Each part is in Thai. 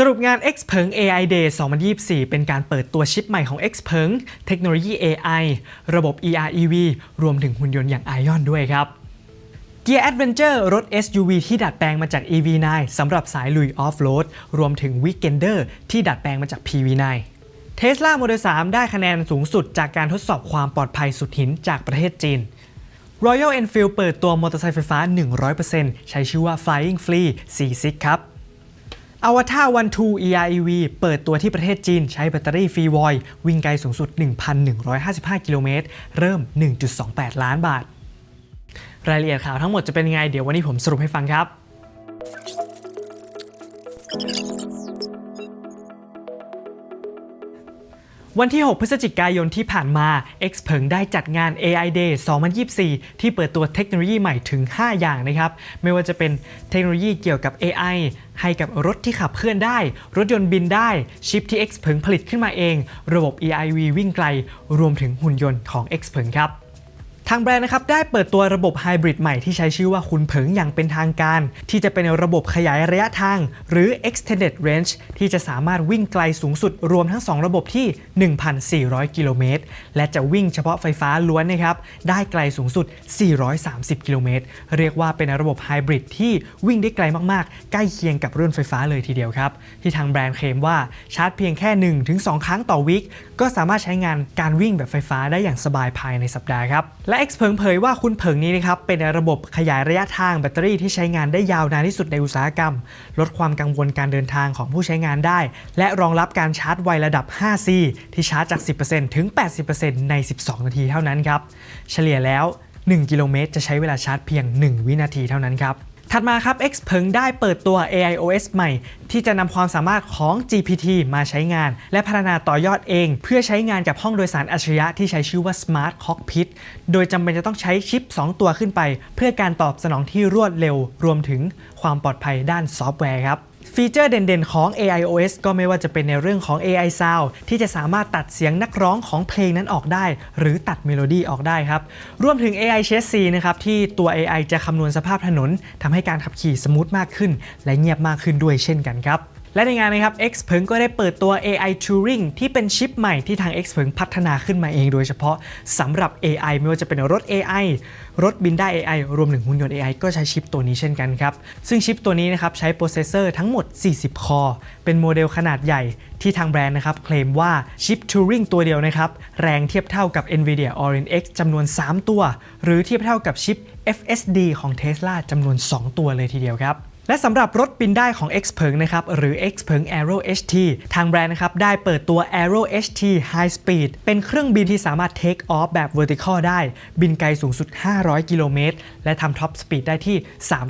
สรุปงาน X เพิง AI Day 2024 เป็นการเปิดตัวชิปใหม่ของ X เพิงเทคโนโลยี AI ระบบ EREV รวมถึงหุ่นยนต์อย่าง Ion ด้วยครับ Gear Adventure รถ SUV ที่ดัดแปลงมาจาก EV9 สำหรับสายลุยออฟโรด รวมถึง Weekender ที่ดัดแปลงมาจาก PV9 Tesla Model 3ได้คะแนนสูงสุดจากการทดสอบความปลอดภัยสุดหินจากประเทศจีน Royal Enfield เปิดตัวมอเตอร์ไซค์ไฟฟ้า 100%ใช้ชื่อว่า Flying Flea C6 ครับ อวตารวันทู EREV เปิดตัวที่ประเทศจีน ใช้แบตเตอรี่ฟรีวอยวิ่งไกลสูงสุด 1,155 กิโลเมตร เริ่ม 1.28 ล้านบาท รายละเอียดข่าวทั้งหมดจะเป็นยังไง เดี๋ยววันนี้ผมสรุปให้ฟังครับ วันที่ 6 พฤศจิกายนที่ผ่านมา X เพิงได้จัดงาน AI Day 2024 ที่เปิดตัวเทคโนโลยีใหม่ถึง 5 อย่างนะครับ ไม่ว่าจะเป็นเทคโนโลยีเกี่ยวกับ AI ให้กับรถที่ขับเคลื่อนได้ รถยนต์บินได้ ชิปที่ X เพิงผลิตขึ้นมาเอง ระบบ EIV วิ่งไกล รวมถึงหุ่นยนต์ของ X เพิงครับ ทางแบรนด์นะครับได้เปิดตัวระบบไฮบริดใหม่ที่ใช้ชื่อว่าคุณเผิงอย่างเป็นทางการ ที่จะเป็นระบบขยายระยะทาง หรือ extended range ที่จะสามารถวิ่งไกลสูงสุดรวมทั้ง 2 ระบบที่ 1,400 กิโลเมตร และจะวิ่งเฉพาะไฟฟ้าล้วนนะครับ ได้ไกลสูงสุด 430 กิโลเมตร เรียกว่าเป็นระบบไฮบริดที่วิ่งได้ไกลมากๆ ใกล้เคียงกับรุ่นไฟฟ้าเลยทีเดียวครับ ที่ทางแบรนด์เคลมว่าชาร์จเพียงแค่ 1-2 ครั้งต่อวิคก็สามารถใช้งานการวิ่งแบบไฟฟ้าได้อย่างสบายภายในสัปดาห์ครับและ X เพิงเผยว่าคุณเผิงนี้นะครับเป็นระบบขยายระยะทางแบตเตอรี่ที่ใช้งานได้ยาวนานที่สุดในอุตสาหกรรม ลดความกังวลการเดินทางของผู้ใช้งานได้ และรองรับการชาร์จไวระดับ 5C ที่ชาร์จจาก 10%ถึง 80%ใน 12 นาทีเท่านั้นครับ เฉลี่ยแล้ว 1 กิโลเมตรจะใช้เวลาชาร์จเพียง 1 วินาทีเท่านั้นครับ ถัดมาครับ X เพิงได้เปิดตัว AIOS ใหม่ ที่จะนำความสามารถของ GPT มาใช้งาน และพัฒนาต่อยอดเอง เพื่อใช้งานกับห้องโดยสารอัจฉริยะที่ใช้ชื่อว่า Smart Cockpit โดยจำเป็นจะต้องใช้ชิป 2 ตัวขึ้นไป เพื่อการตอบสนองที่รวดเร็ว รวมถึงความปลอดภัยด้านซอฟต์แวร์ครับ ฟีเจอร์เด่นๆ ของ AIOS ก็ไม่ว่าจะเป็นในเรื่องของ AI Sound ที่จะสามารถตัดเสียงนักร้องของเพลงนั้นออกได้ หรือตัดเมโลดี้ออกได้ครับ รวมถึง AI Chassis นะครับที่ตัว AI จะคำนวณสภาพถนนทำให้การขับขี่สมูทมากขึ้น และเงียบมากขึ้นด้วยเช่นกันครับ และในงานนะครับ X เพิงก็ได้เปิดตัว AI Turing ที่เป็นชิปใหม่ที่ทาง X เพิงพัฒนาขึ้นมาเองโดยเฉพาะสำหรับ AI ไม่ว่าจะเป็นรถ AI รถบินได้ AI รวมถึงหุ่นยนต์ AI ก็ใช้ชิปตัวนี้เช่นกันครับ ซึ่งชิปตัวนี้นะครับใช้โปรเซสเซอร์ทั้งหมด 40 คอเป็นโมเดลขนาดใหญ่ที่ทางแบรนด์นะครับเคลมว่าชิป Turing ตัวเดียวนะครับแรงเทียบเท่ากับ NVIDIA Orin X จำนวน 3 ตัว หรือเทียบเท่ากับชิป FSD ของ Tesla จำนวน 2 ตัวเลยทีเดียวครับ และสำหรับรถบินได้ของ X เพิงนะครับหรือ X เพิง Aero HT ทางแบรนด์นะครับได้เปิดตัว Aero HT High Speed เป็นเครื่องบินที่สามารถ take off แบบ vertical ได้ บินไกลสูงสุด 500 กิโลเมตร และทำ top speed ได้ที่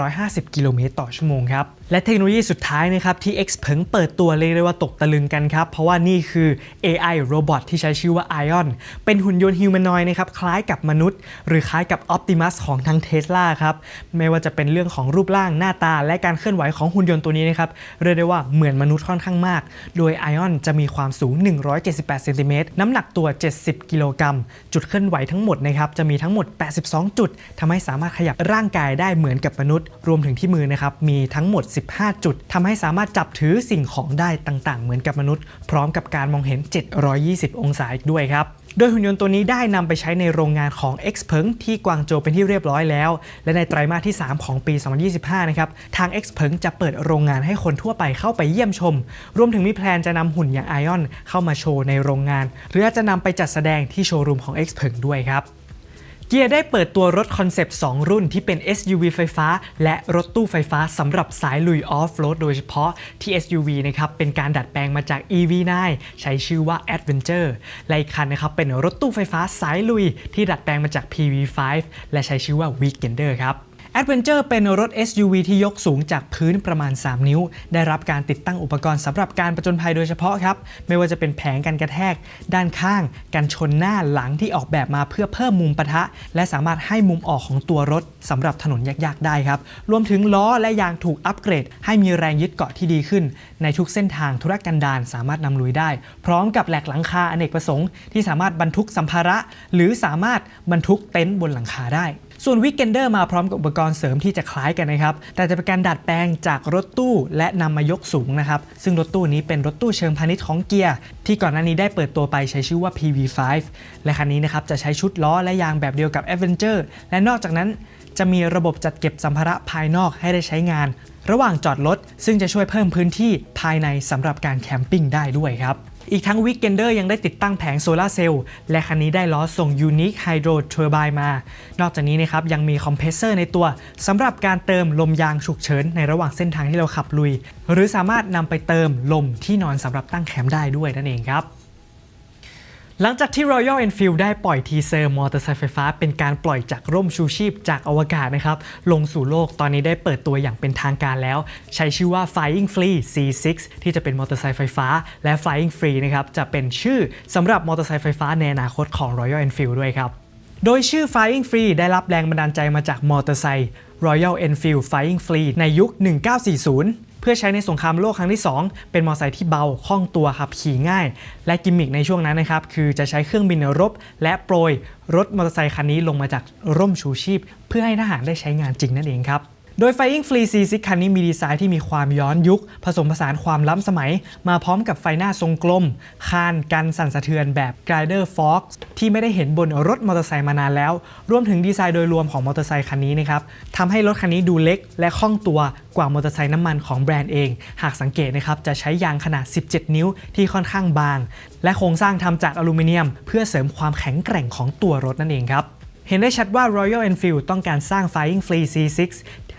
350 กิโลเมตรต่อชั่วโมงครับและเทคโนโลยีสุดท้ายนะครับที่ X เพิงเปิดตัวเรียกได้ว่าตกตะลึงกันครับ เพราะว่านี่คือ AI Robot ที่ใช้ชื่อว่า Ion เป็นหุ่นยนต์ฮิวแมนอยด์นะครับ คล้ายกับมนุษย์ หรือคล้ายกับ Optimus ของทาง Tesla ครับ ไม่ว่าจะเป็นเรื่องของรูปร่างหน้าตา และการเคลื่อนไหวของหุ่นยนต์ตัวนี้นะครับ เรียกได้ว่าเหมือนมนุษย์ค่อนข้างมาก โดย Ion จะมีความสูง 178เซนติเมตรน้ำหนักตัว 70 กิโลกรัมจุดเคลื่อนไหวทั้งหมดนะครับจะมีทั้งหมด 82 จุดทำให้สามารถขยับร่างกายได้เหมือนกับมนุษย์ รวมถึงที่มือนะครับมีทั้งหมด15 จุดทำให้สามารถจับถือสิ่งของได้ต่างๆ เหมือนกับมนุษย์ พร้อมกับการมองเห็น 720 องศาอีกด้วยครับโดยหุ่นยนต์ตัวนี้ได้นำไปใช้ในโรงงานของ X เพิงที่กวางโจวเป็นที่เรียบร้อยแล้ว และในไตรมาสที่ 3 ของปี 2025 นะครับ ทาง X เพิงจะเปิดโรงงานให้คนทั่วไปเข้าไปเยี่ยมชม รวมถึงมีแพลนจะนำหุ่นอย่าง Ion เข้ามาโชว์ในโรงงาน หรืออาจจะนำไปจัดแสดงที่โชว์รูมของ X เพิงด้วยครับ เกียร์ได้เปิดตัวรถคอนเซปต์ 2 รุ่นที่เป็น SUV ไฟฟ้า และรถตู้ไฟฟ้าสำหรับสายลุยออฟโรดโดยเฉพาะที่ SUV นะครับเป็นการดัดแปลงมาจาก EV9 ใช้ชื่อว่า Adventure และอีกคันนะครับเป็นรถตู้ไฟฟ้าสายลุยที่ดัดแปลงมาจาก PV5 และใช้ชื่อว่า Weekender ครับ Adventure เป็นรถ SUV ที่ยกสูงจากพื้นประมาณ 3 นิ้ว ได้รับการติดตั้งอุปกรณ์สำหรับการประจนภัยโดยเฉพาะครับ ไม่ว่าจะเป็นแผงกันกระแทก ด้านข้าง กันชนหน้าหลังที่ออกแบบมาเพื่อเพิ่มมุมปะทะ และสามารถให้มุมออกของตัวรถสำหรับถนนยากๆ ได้ครับ รวมถึงล้อและยางถูกอัปเกรด ให้มีแรงยึดเกาะที่ดีขึ้น ในทุกเส้นทางธุรกันดารสามารถนำลุยได้ พร้อมกับแหลกหลังคาอเนกประสงค์ ที่สามารถบรรทุกสัมภาระ หรือสามารถบรรทุกเต็นท์บนหลังคาได้ ส่วน Weekender มาพร้อมกับอุปกรณ์เสริมที่จะคล้ายกันนะครับ แต่จะเป็นการดัดแปลงจากรถตู้และนำมายกสูงนะครับ ซึ่งรถตู้นี้เป็นรถตู้เชิงพาณิชย์ของเกียร์ที่ก่อนหน้านี้ได้เปิดตัวไปใช้ชื่อว่า PV5 และคันนี้นะครับจะใช้ชุดล้อและยางแบบเดียวกับ Avenger และนอกจากนั้นจะมีระบบจัดเก็บสัมภาระภายนอกให้ได้ใช้งาน ระหว่างจอดรถซึ่งจะช่วยเพิ่มพื้นที่ภายในสำหรับการแคมปิ้งได้ด้วยครับ อีกทั้งวิกเกนเดอร์ยังได้ติดตั้งแผงโซลาร์เซลล์และคันนี้ได้ล้อส่ง Unique Hydro Turbine มา นอกจากนี้นะครับยังมีคอมเพรสเซอร์ในตัวสำหรับการเติมลมยางฉุกเฉินในระหว่างเส้นทางที่เราขับลุย หรือสามารถนำไปเติมลมที่นอนสำหรับตั้งแคมป์ได้ด้วยนั่นเองครับ หลังจากที่ Royal Enfield ได้ปล่อยทีเซอร์มอเตอร์ไซค์ไฟฟ้า เป็นการปล่อยจากร่มชูชีพจากอวกาศนะครับ ลงสู่โลกตอนนี้ได้เปิดตัวอย่างเป็นทางการแล้ว ใช้ชื่อว่า Flying Flea C6 ที่จะเป็นมอเตอร์ไซค์ไฟฟ้า และ Flying Free นะครับจะเป็นชื่อสำหรับมอเตอร์ไซค์ไฟฟ้าในอนาคตของ Royal Enfield ด้วยครับโดยชื่อ Flying Free ได้รับแรงบันดาลใจมาจากมอเตอร์ไซค์ Royal Enfield Flying Flea ในยุค 1940 พื่อใช้ในสงครามโลกครั้งที่ 2 เป็นมอเตอร์ไซค์ที่เบาคล่องตัวขับขี่ง่าย และกิมมิคในช่วงนั้นนะครับคือจะใช้เครื่องบินรบ และโปรยรถมอเตอร์ไซค์คันนี้ลงมาจากร่มชูชีพ เพื่อให้ทหารได้ใช้งานจริงนั่นเองครับ โดย Flying Flea C6 คันนี้มีดีไซน์ที่มีความย้อนยุค ผสมผสานความล้ำสมัย มาพร้อมกับไฟหน้าทรงกลม คานกันสั่นสะเทือนแบบ Glider Fox ที่ไม่ได้เห็นบนรถมอเตอร์ไซค์มานานแล้ว รวมถึงดีไซน์โดยรวมของมอเตอร์ไซค์คันนี้นะครับทำให้รถคันนี้ดูเล็ก และคล่องตัวกว่ามอเตอร์ไซค์น้ำมันของแบรนด์เอง หากสังเกตนะครับจะใช้ยางขนาด 17 นิ้วที่ค่อนข้างบาง และโครงสร้างทำจากอลูมิเนียม เพื่อเสริมความแข็งแกร่งของตัวรถนั่นเองครับเห็นได้ชัดว่า Royal Enfield ต้องการสร้าง Flying Flea C6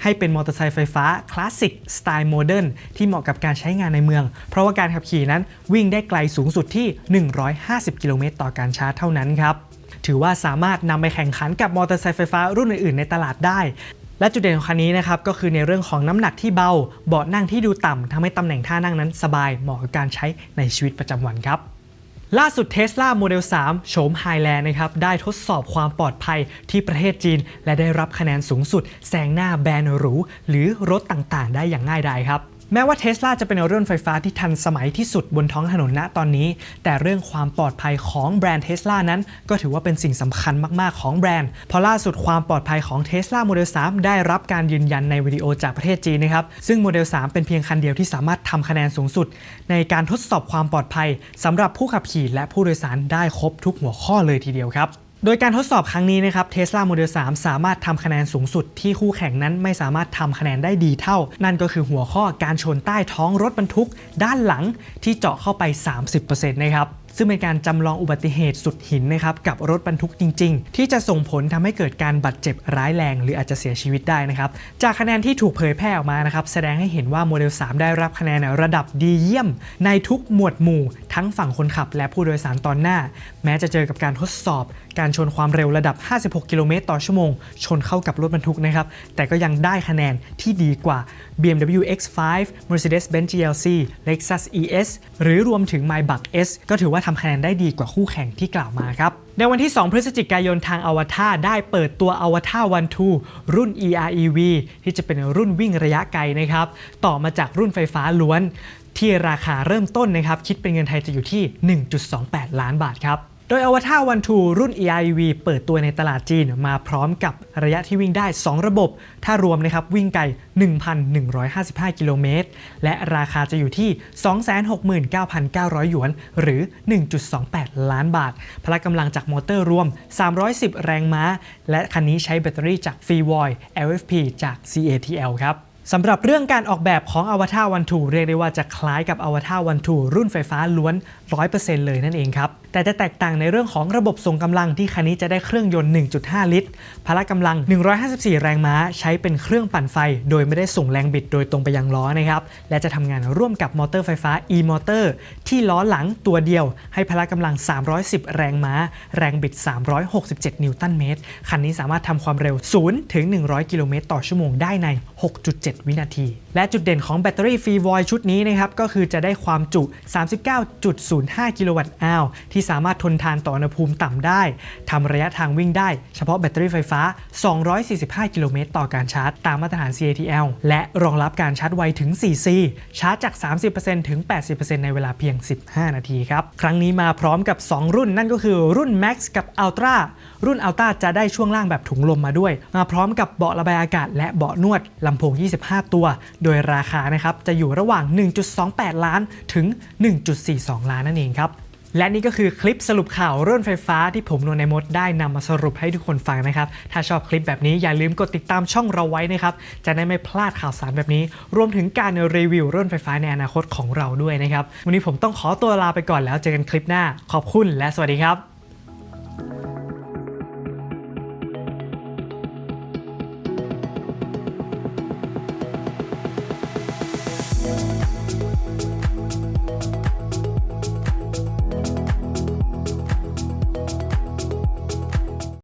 ให้เป็นมอเตอร์ไซค์ไฟฟ้าคลาสสิกสไตล์โมเดิร์นที่เหมาะกับการใช้งานในเมือง เพราะว่าการขับขี่นั้นวิ่งได้ไกลสูงสุดที่ 150 กิโลเมตรต่อการชาร์จเท่านั้นครับ ถือว่าสามารถนำไปแข่งขันกับมอเตอร์ไซค์ไฟฟ้ารุ่นอื่นๆในตลาดได้ และจุดเด่นของคันนี้นะครับก็คือในเรื่องของน้ำหนักที่เบา เบาะนั่งที่ดูต่ำทำให้ตำแหน่งท่านั่งนั้นสบายเหมาะกับการใช้ในชีวิตประจำวันครับ ล่าสุด Tesla Model 3 โฉม Highland นะครับ ได้ทดสอบความปลอดภัยที่ประเทศจีน และได้รับคะแนนสูงสุด แซงหน้าแบรนด์หรู หรือรถต่างๆ ได้อย่างง่ายดายครับ แม้ว่า Tesla จะเป็นรถไฟฟ้าที่ทันสมัยที่สุดบนท้องถนนณตอนนี้ แต่เรื่องความปลอดภัยของแบรนด์ Tesla นั้น ก็ถือว่าเป็นสิ่งสำคัญมาก ๆ ของแบรนด์ เพราะล่าสุดความปลอดภัยของ Tesla Model 3 ได้รับการยืนยันในวิดีโอจากประเทศจีนนะครับ ซึ่ง Model 3 เป็นเพียงคันเดียวที่สามารถทำคะแนนสูงสุด ในการทดสอบความปลอดภัยสำหรับผู้ขับขี่และผู้โดยสารได้ครบทุกหัวข้อเลยทีเดียวครับ โดยการทดสอบครั้งนี้นะครับ Tesla Model 3 สามารถทำคะแนนสูงสุดที่คู่แข่งนั้นไม่สามารถทำคะแนนได้ดีเท่า นั่นก็คือหัวข้อการชนใต้ท้องรถบรรทุก ด้านหลังที่เจาะเข้าไป 30%นะครับซึ่งเป็นการจำลองอุบัติเหตุสุดหินนะครับกับรถบรรทุกจริง ๆ ที่จะส่งผลทำให้เกิดการบาดเจ็บร้ายแรง หรืออาจจะเสียชีวิตได้นะครับ จากคะแนนที่ถูกเผยแพร่ออกมานะครับแสดงให้เห็นว่าโมเดล 3 ได้รับคะแนนระดับดีเยี่ยม ในทุกหมวดหมู่ ทั้งฝั่งคนขับและผู้โดยสารตอนหน้า แม้จะเจอกับการทดสอบ การชนความเร็วระดับ 56 กิโลเมตรต่อชั่วโมง ชนเข้ากับรถบรรทุกนะครับ แต่ก็ยังได้คะแนนที่ดีกว่า BMW X5 Mercedes-Benz GLC Lexus ES หรือรวมถึง Maybach S ก็ถือว่าทำคะแนนได้ดีกว่าคู่แข่งที่กล่าวมาครับในวันที่ 2 พฤศจิกายนทางอวตารได้เปิดตัวอวตารวัน2รุ่น EREV ที่จะเป็นรุ่นวิ่งระยะไกลนะครับ ต่อมาจากรุ่นไฟฟ้าล้วน ที่ราคาเริ่มต้นนะครับคิดเป็นเงินไทยจะอยู่ที่ 1.28 ล้านบาทครับโดยอวตารวันทูรุ่น EREV เปิดตัวในตลาดจีนมาพร้อมกับระยะที่วิ่งได้ 2 ระบบ ถ้ารวมนะครับวิ่งไกล 1,155 กิโลเมตร และราคาจะอยู่ที่ 269,900 หยวน หรือ 1.28 ล้านบาท พละกำลังจากมอเตอร์รวม 310 แรงม้า และคันนี้ใช้แบตเตอรี่จาก f r e e v o i LFP จาก CATL ครับ สำหรับเรื่องการออกแบบของ Avatar 1 2เรียกได้ว่าจะคล้ายกับ Avatar 1 2รุ่นไฟฟ้าล้วน 100%เลยนั่นเองครับ แต่จะแตกต่างในเรื่องของระบบส่งกำลังที่คันนี้จะได้เครื่องยนต์ 1.5 ลิตร พละกำลัง 154 แรงม้า ใช้เป็นเครื่องปั่นไฟ โดยไม่ได้ส่งแรงบิดโดยตรงไปยังล้อนะครับ และจะทำงานร่วมกับมอเตอร์ไฟฟ้า e-motor ที่ล้อหลังตัวเดียว ให้พละกำลัง 310 แรงม้า แรงบิด 367 นิวตันเมตร คันนี้สามารถทำความเร็ว 0 ถึง 100 กิโลเมตรต่อชั่วโมงได้ใน6.7 7วินาที และจุดเด่นของแบตเตอรี่ฟรีวอยชุดนี้นะครับก็คือจะได้ความจุ 39.05 กิโลวัตต์อาวที่สามารถทนทานต่ออุณหภูมิต่ำได้ทำระยะทางวิ่งได้เฉพาะแบตเตอรี่ไฟฟ้า 245 กิโลเมตรต่อการชาร์จ ตามมาตรฐาน CATL และรองรับการชาร์จไวถึง 4C ชาร์จจาก 30%ถึง 80%ในเวลาเพียง 15 นาทีครับ ครั้งนี้มาพร้อมกับ 2 รุ่นนั่นก็คือรุ่น Max กับ Ultra รุ่น Ultra จะได้ช่วงล่างแบบถุงลมมาด้วย มาพร้อมกับเบาะระบายอากาศ และเบาะนวดลำโพง 25 ตัว โดยราคานะครับจะอยู่ระหว่าง 1.28 ล้านถึง 1.42 ล้านนั่นเองครับ และนี่ก็คือคลิปสรุปข่าวเรื่องไฟฟ้าที่ผมนวนในมดได้นำมาสรุปให้ทุกคนฟังนะครับ ถ้าชอบคลิปแบบนี้อย่าลืมกดติดตามช่องเราไว้นะครับ จะได้ไม่พลาดข่าวสารแบบนี้ รวมถึงการรีวิวรถไฟฟ้าในอนาคตของเราด้วยนะครับ วันนี้ผมต้องขอตัวลาไปก่อนแล้วเจอกันคลิปหน้า ขอบคุณและสวัสดีครับ「